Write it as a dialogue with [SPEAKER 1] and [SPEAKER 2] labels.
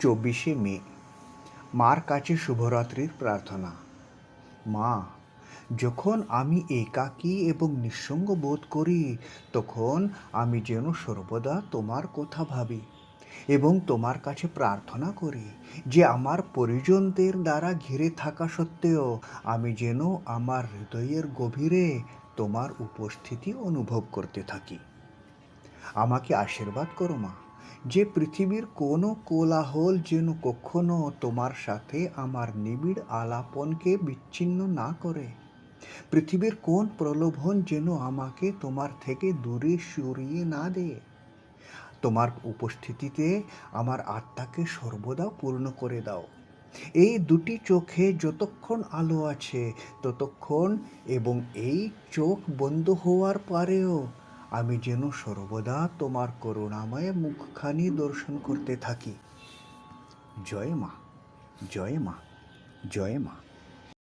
[SPEAKER 1] চব্বিশে মে। মার কাছে শুভরাত্রির প্রার্থনা। মা, যখন আমি একাকী এবং নিঃসঙ্গ বোধ করি, তখন আমি যেন সর্বদা তোমার কথা ভাবি এবং তোমার কাছে প্রার্থনা করি যে আমার পরিজনদের দ্বারা ঘিরে থাকা সত্ত্বেও আমি যেন আমার হৃদয়ের গভীরে তোমার উপস্থিতি অনুভব করতে থাকি। আমাকে আশীর্বাদ করো মা। যে পৃথিবীর কোনো কোলাহল যেন কখনো তোমার সাথে আমার নিবিড় আলাপনকে বিচ্ছিন্ন না করে। পৃথিবীর কোন প্রলোভন যেন আমাকে তোমার থেকে দূরে সরিয়ে না দেয় তোমার উপস্থিতিতে আমার আত্মাকে সর্বদা পূর্ণ করে দাও। এই দুটি চোখে যতক্ষণ আলো আছে, ততক্ষণ এবং এই চোখ বন্ধ হওয়ার পরেও আমি যেন সর্বদা তোমার করুণাময় মুখখানি দর্শন করতে থাকি। জয় মা জয় মা জয় মা।